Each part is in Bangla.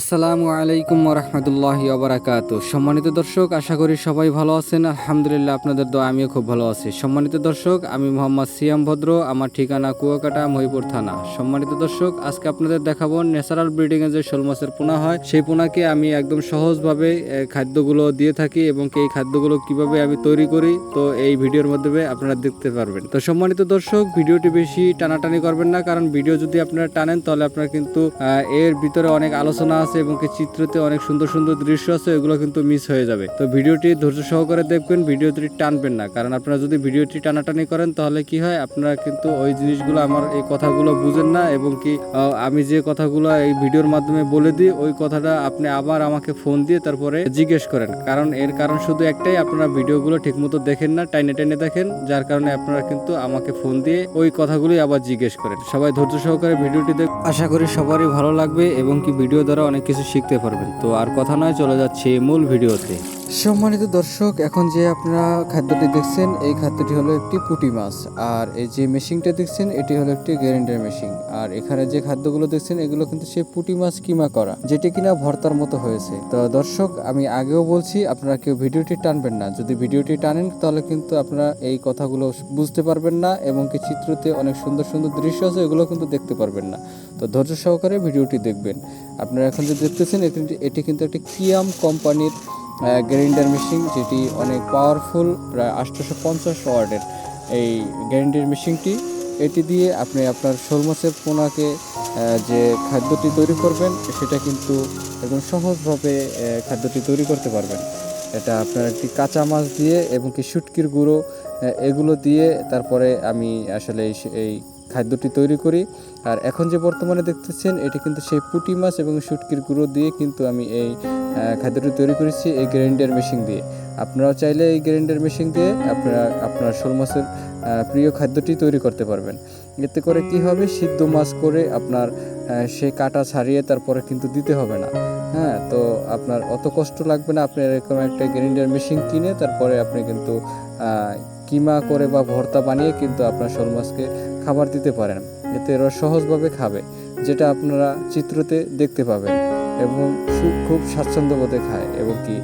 আসসালামু আলাইকুম রহমতুল্লাহি ওবরাকাত। সম্মানিত দর্শক, আশা করি সবাই ভালো আছেন। আলহামদুলিল্লাহ, আপনাদের দোয়া আমিও খুব ভালো আছি। সম্মানিত দর্শক, আমি মোহাম্মদ সিয়াম ভদ্র, আমার ঠিকানা কুয়াকাটা, মহিপুর থানা। সম্মানিত দর্শক, আজকে আপনাদের দেখাবো ন্যাচারাল ব্রিডিং এ যে শোল মাছের পোনা হয়, সেই পোনাকে আমি একদম সহজভাবে খাদ্যগুলো দিয়ে থাকি এবং এই খাদ্যগুলো কীভাবে আমি তৈরি করি, তো এই ভিডিওর মাধ্যমে আপনারা দেখতে পারবেন। তো সম্মানিত দর্শক, ভিডিওটি বেশি টানাটানি করবেন না, কারণ ভিডিও যদি আপনারা টানেন, তাহলে আপনারা কিন্তু এর ভিতরে অনেক আলোচনা আছে এবং কি চিত্রতে অনেক সুন্দর সুন্দর দৃশ্য আছে এগুলো কিন্তু মিস হয়ে যাবে। তো ভিডিওটি ধৈর্য সহকারে দেখবেন, ভিডিওটি টানবেন না। কারণ আপনারা যদি ভিডিওটি টানাটানি করেন, তাহলে কি হয়, আপনারা কিন্তু ওই জিনিসগুলো আমার এই কথাগুলো বুঝেন না এবং কি আমি যে কথাগুলো এই ভিডিওর মাধ্যমে বলে দিই, ওই কথাটা আপনি আবার আমাকে ফোন দিয়ে তারপরে জিজ্ঞেস করেন। কারণ এর কারণ শুধু একটাই, আপনারা ভিডিওগুলো ঠিকমতো দেখেন না, টাইনে টাইনে দেখেন, যার কারণে আপনারা কিন্তু আমাকে ফোন দিয়ে ওই কথাগুলোই আবার জিজ্ঞেস করেন। সবাই ধৈর্য সহকারে ভিডিওটি দেখ আশা করি সবারই ভালো লাগবে এবং কি ভিডিও দ্বারা অনেক কিছু শিখতে পারবেন। তো আর কথা নয় চলে যাচ্ছে মূল ভিডিওতে। সম্মানিত দর্শক, এখন যে আপনারা খাদ্যটি দেখছেন, এই খাদ্যটি হলো একটি পুঁটি মাছ। আর এই যে মেশিনটা দেখছেন, এটি হলো একটি গ্যারেন্ডার মেশিন। আর এখানে যে খাদ্যগুলো দেখছেন, এগুলো কিন্তু সেই পুঁটি মাছ কিমা করা, যেটি কিনা ভর্তার মতো হয়েছে। তো দর্শক, আমি আগেও বলছি, আপনারা কেউ ভিডিওটি টানবেন না। যদি ভিডিওটি টানেন, তাহলে কিন্তু আপনারা এই কথাগুলো বুঝতে পারবেন না এবং কি চিত্রতে অনেক সুন্দর সুন্দর দৃশ্য আছে, এগুলো কিন্তু দেখতে পারবেন না। তো ধৈর্য সহকারে ভিডিওটি দেখবেন। আপনারা এখন যে দেখতেছেন এটি কিন্তু একটি কিয়াম কোম্পানির গ্রাইন্ডার মেশিন যেটি অনেক পাওয়ারফুল প্রায় আটশোশো পঞ্চাশ ওয়ার্ডের এই গ্রাইন্ডার মেশিনটি। এটি দিয়ে আপনি আপনার শোল মাছের পোনাকে যে খাদ্যটি তৈরি করবেন, সেটা কিন্তু একদম সহজভাবে খাদ্যটি তৈরি করতে পারবেন। এটা আপনার একটি কাঁচা মাছ দিয়ে এবং কি শুটকির গুঁড়ো এগুলো দিয়ে তারপরে আমি আসলে এই খাদ্যটি তৈরি করি। আর এখন যে বর্তমানে দেখতেছেন, এটি কিন্তু সেই পুঁটি মাছ এবং শুটকির গুঁড়ো দিয়ে কিন্তু আমি এই খাদ্যটি তৈরি করেছি এই গ্রাইন্ডার মেশিন দিয়ে। আপনারাও চাইলে এই গ্রাইন্ডার মেশিন দিয়ে আপনারা, আপনার শোল মাছের প্রিয় খাদ্যটি তৈরি করতে পারবেন। এতে করে কি হবে? সিদ্ধ মাছ করে আপনার সেই কাটা ছাড়িয়ে তারপরে কিন্তু দিতে হবে না। হ্যাঁ তো আপনার অত কষ্ট লাগবে না, আপনি এরকম একটা গ্রাইন্ডার মেশিন কিনে তারপরে আপনি কিন্তু কিমা করে বা ভর্তা বানিয়ে কিন্তু আপনার শোল মাছকে খাবার দিতে পারেন। এতে এরা সহজভাবে খাবে, যেটা আপনারা চিত্রতে দেখতে পাবেন এবং খুব স্বাচ্ছন্দ্য বোধে খায়। এবং কি,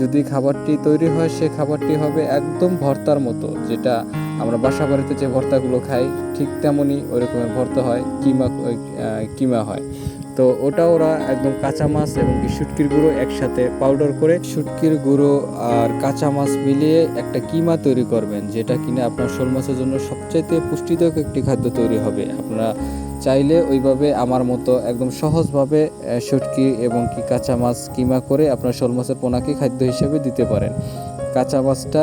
যদি খাবারটি তৈরি হয়, সে খাবারটি হবে একদম ভর্তার মতো, যেটা আমরা বাসা বাড়িতে যে ভর্তাগুলো খাই, ঠিক তেমনই ওই রকমের ভর্তা হয়, কিমা কিমা হয়। তো ওটা ওরা একদম কাঁচা মাছ এবং কি শুটকির গুঁড়ো একসাথে পাউডার করে শুটকির গুঁড়ো আর কাঁচা মাছ মিলিয়ে একটা কিমা তৈরি করবেন, যেটা কিনা আপনার শোল মাছের জন্য সবচাইতে পুষ্টিদায়ক একটি খাদ্য তৈরি হবে। আপনারা চাইলে ওইভাবে আমার মতো একদম সহজভাবে শুটকি এবং কি কাঁচা মাছ কিমা করে আপনার শোল মাছের পোনাকে খাদ্য হিসেবে দিতে পারেন। কাঁচা মাছটা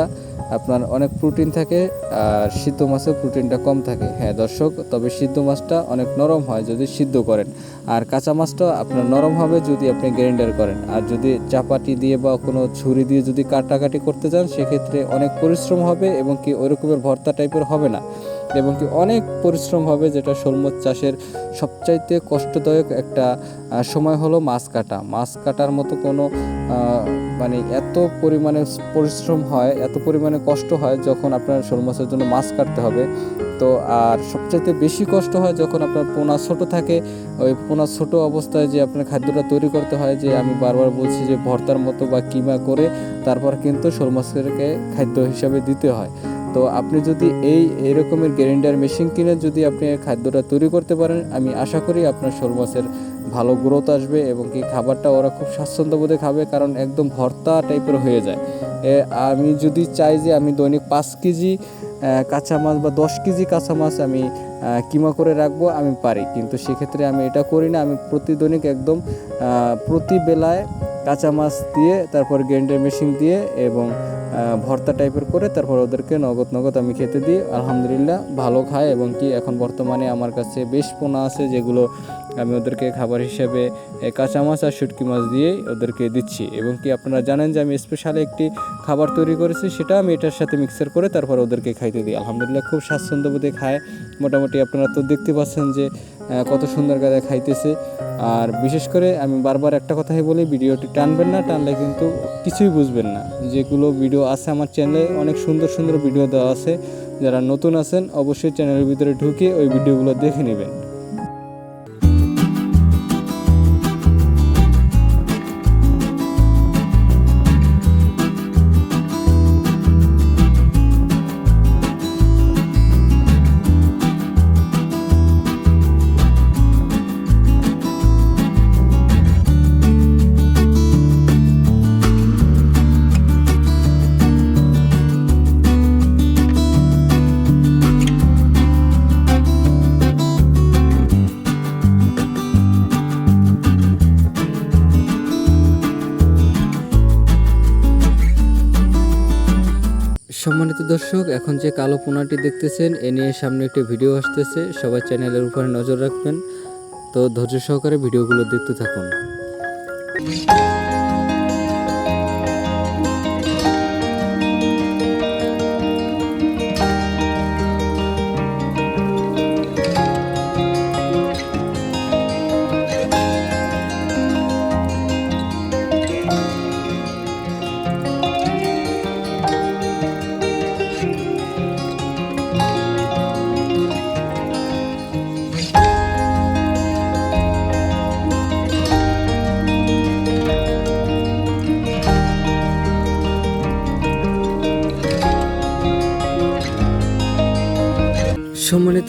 আপনার অনেক প্রোটিন থাকে আর সিদ্ধ মাছের প্রোটিনটা কম থাকে। হ্যাঁ দর্শক, তবে সিদ্ধ মাছটা অনেক নরম হয় যদি সিদ্ধ করেন। আর কাঁচা মাছটা আপনার নরম হবে যদি আপনি গ্রাইন্ডার করেন। আর যদি চাপাটি দিয়ে বা কোনো ছুরি দিয়ে যদি কাটাকাটি করতে চান, সেক্ষেত্রে অনেক পরিশ্রম হবে এবং কি ওই রকমের ভর্তা টাইপের হবে না। এবং কি অনেক পরিশ্রম হবে যেটা শোল চাষের সবচাইতে কষ্টদায়ক একটা সময় হলো মাছ কাটা। মাছ কাটার মতো কোনো মানে এত পরিমাণে পরিশ্রম হয়, এত পরিমাণে কষ্ট হয় যখন আপনার শোল মাছের জন্য মাছ কাটতে হবে। তো আর সবচাইতে বেশি কষ্ট হয় যখন আপনার পোনা ছোট থাকে, ওই পোনা ছোট অবস্থায় যে আপনার খাদ্যটা তৈরি করতে হয় যে আমি বারবার বলছি যে ভর্তার মতো বা কিমা করে তারপর কিন্তু শোল মাছকে খাদ্য হিসাবে দিতে হয়। তো আপনি যদি এই এরকমের গ্যারেন্ডার মেশিন কিনে যদি আপনি খাদ্যটা তৈরি করতে পারেন, আমি আশা করি আপনার শোল মাছের ভালো গ্রোথ আসবে এবং কি খাবারটা ওরা খুব স্বাচ্ছন্দ্য বোধে খাবে কারণ একদম ভর্তা টাইপের হয়ে যায়। আমি যদি চাই যে আমি দৈনিক পাঁচ কেজি কাঁচা মাছ বা দশ কেজি কাঁচা মাছ আমি কিমা করে রাখব, আমি পারি। কিন্তু সেক্ষেত্রে আমি এটা করি না, আমি প্রতিদৈনিক একদম প্রতি বেলায় কাঁচা মাছ দিয়ে, তারপর গ্রাইন্ডার মেশিন দিয়ে এবং ভর্তা টাইপের করে তারপর ওদেরকে নগদ নগদ আমি খেতে দিই। আলহামদুলিল্লাহ, ভালো খায় এবং কি এখন বর্তমানে আমার কাছে বেশ পোনা আছে যেগুলো আমি ওদেরকে খাবার হিসেবে কাঁচা মাছ আর শুটকি মাছ দিয়েই ওদেরকে দিচ্ছি। এবং কি আপনারা জানেন যে আমি স্পেশালি একটি খাবার তৈরি করেছি, সেটা আমি এটার সাথে মিক্সার করে তারপর ওদেরকে খাইতে দিই। আলহামদুলিল্লাহ, খুব স্বাচ্ছন্দ্য বোধে খায়। মোটামুটি আপনারা তো দেখতে পাচ্ছেন যে কত সুন্দর করে খাইতেছে। আর বিশেষ করে আমি বারবার একটা কথাই বলি, ভিডিওটি টানবেন না, টানলে কিন্তু কিছুই বুঝবেন না। যেগুলো ভিডিও আছে আমার চ্যানেলে, অনেক সুন্দর সুন্দর ভিডিও দেওয়া আছে। যারা নতুন আছেন, অবশ্যই চ্যানেলের ভিতরে ঢুকে ওই ভিডিওগুলো দেখে নেবেন। সম্মানিত দর্শক, এখন যে কালো পোনাটি দেখতেছেন, এ নিয়ে সামনে একটি ভিডিও আসতেছে। সবাই চ্যানেলের উপরে নজর রাখবেন। তো ধৈর্য সহকারে ভিডিওগুলো দেখতে থাকুন।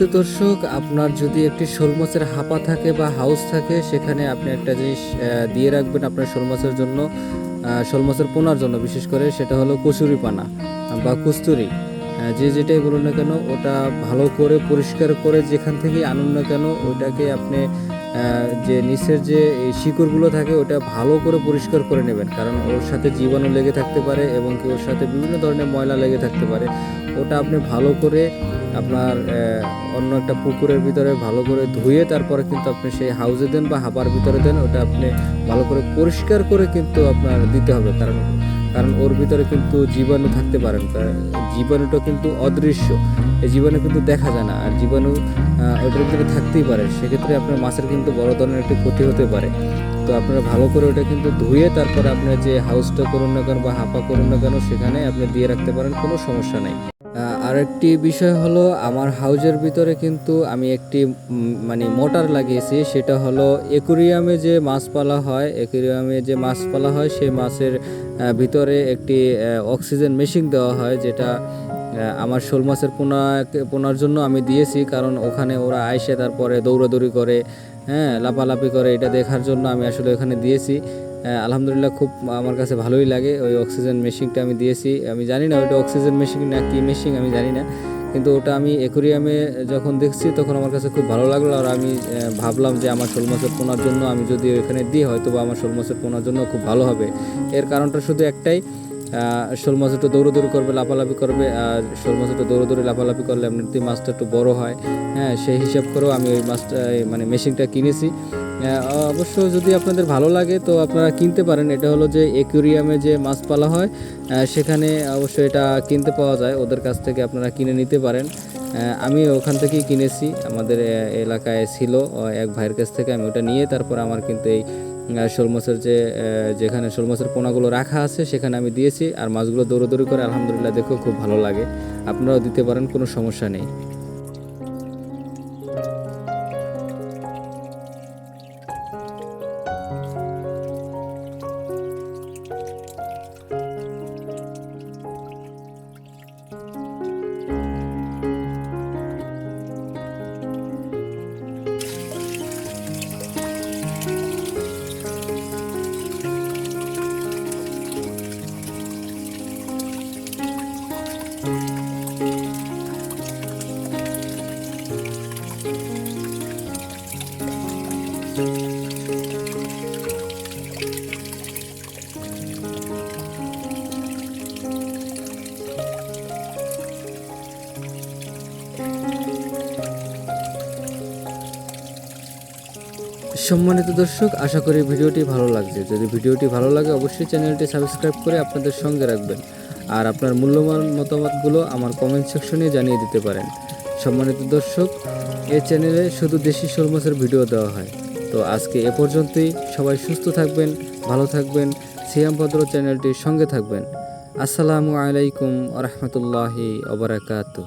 সম্মানিত দর্শক, আপনার যদি একটি শোল মাছের হাপা থাকে বা হাউস থাকে, সেখানে আপনি একটা জিনিস দিয়ে রাখবেন আপনার শোল মাছের জন্য শোল মাছের পোনার জন্য, বিশেষ করে সেটা হলো কচুরি পানা বা কুস্তুরি। যে যেটাই বলুন না কেন, ওটা ভালো করে পরিষ্কার করে যেখান থেকে আনুন না কেন, ওটাকে আপনি যে নিচের যে শিকড়গুলো থাকে, ওটা ভালো করে পরিষ্কার করে নেবেন। কারণ ওর সাথে জীবাণু লেগে থাকতে পারে এবং কি ওর সাথে বিভিন্ন ধরনের ময়লা লেগে থাকতে পারে। ওটা আপনি ভালো করে আপনার অন্য একটা পুকুরের ভিতরে ভালো করে ধুয়ে তারপরে কিন্তু আপনি সেই হাউজে দেন বা হাবার ভিতরে দেন, ওটা আপনি ভালো করে পরিষ্কার করে কিন্তু আপনার দিতে হবে কারণ কারণ ওর ভিতরে কিন্তু জীবাণু থাকতে পারেন জীবাণুটা কিন্তু অদৃশ্য, এই জীবাণু কিন্তু দেখা যায় না। আর জীবাণু ওটার ভিতরে থাকতেই পারে, সেক্ষেত্রে আপনার মাছের কিন্তু বড় ধরনের একটি ক্ষতি হতে পারে। তো আপনারা ভালো করে ওটা কিন্তু ধুয়ে তারপরে আপনার যে হাউসটা করুন না কেন বা হাঁপা করুন না কেন, সেখানে আপনি দিয়ে রাখতে পারেন, কোনো সমস্যা নেই। আর একটি বিষয় হলো, আমার হাউজের ভিতরে কিন্তু আমি একটি মানে মোটর লাগিয়েছি, সেটা হলো একুরিয়ামে যে মাছ পালা হয়, একুরিয়ামে যে মাছ পালা হয়, সেই মাছের ভিতরে একটি অক্সিজেন মেশিন দেওয়া হয়, যেটা আমার শোল মাছের পোনা পোনার জন্য আমি দিয়েছি, কারণ ওখানে ওরা আইসে তারপরে দৌড়াদৌড়ি করে হ্যাঁ লাপালাপি করে, এটা দেখার জন্য আমি আসলে ওখানে দিয়েছি। আলহামদুলিল্লাহ খুব আমার কাছে ভালোই লাগে, ওই অক্সিজেন মেশিনটা আমি দিয়েছি। আমি জানি না ওইটা অক্সিজেন মেশিন না কী মেশিন, আমি জানি না। কিন্তু ওটা আমি একুরিয়ামে যখন দেখছি, তখন আমার কাছে খুব ভালো লাগল, আর আমি ভাবলাম যে আমার শোল মাছের পোনার জন্য আমি যদি ওইখানে দিই হয়তো বা আমার শোল মাছের পোনার জন্য খুব ভালো হবে। এর কারণটা শুধু একটাই শোল মাছ একটু দৌড়োদৌড়ি করবে, লাফালাফি করবে, আর শোল মাছ একটু দৌড়োদৌড়ি লাফালাফি করলে এমনিতেই মাছটা একটু বড় হয় হ্যাঁ সেই হিসাব করেও আমি ওই মাছটা মানে মেশিনটা কিনেছি। অবশ্য যদি আপনাদের ভালো লাগে, তো আপনারা কিনতে পারেন। এটা হলো যে একুরিয়ামে যে মাছ পালা হয় সেখানে অবশ্য এটা কিনতে পাওয়া যায়। ওদের কাছ থেকে আপনারা কিনে নিতে পারেন। আমি ওখান থেকেই কিনেছি। আমাদের এলাকায় ছিল এক ভাইয়ের কাছ থেকে আমি ওটা নিয়ে তারপর আমার কিন্তু এই শোল মাছের যে যেখানে শোল মাছের পোনাগুলো রাখা আছে, সেখানে আমি দিয়েছি। আর মাছগুলো দৌড়োদৌড়ি করে, আলহামদুলিল্লাহ দেখেও খুব ভালো লাগে। আপনারাও দিতে পারেন, কোনো সমস্যা নেই। সম্মানিত দর্শক, আশা করি ভিডিওটি ভালো লাগছে। যদি ভিডিওটি ভালো লাগে, অবশ্যই চ্যানেলটি সাবস্ক্রাইব করে আপনাদের সঙ্গে রাখবেন। আর আপনার মূল্যবান মতামতগুলো আমার কমেন্ট সেকশনে জানিয়ে দিতে পারেন। সম্মানিত দর্শক এই চ্যানেলে শুধু দেশি শোল মাছের ভিডিও দেওয়া হয়। তো আজকে এ পর্যন্তই। সবাই সুস্থ থাকবেন, ভালো থাকবেন। সিয়াম ভদ্র চ্যানেলটির সঙ্গে থাকবেন। আসসালামু আলাইকুম রহমতুল্লাহি ওবরাকাতু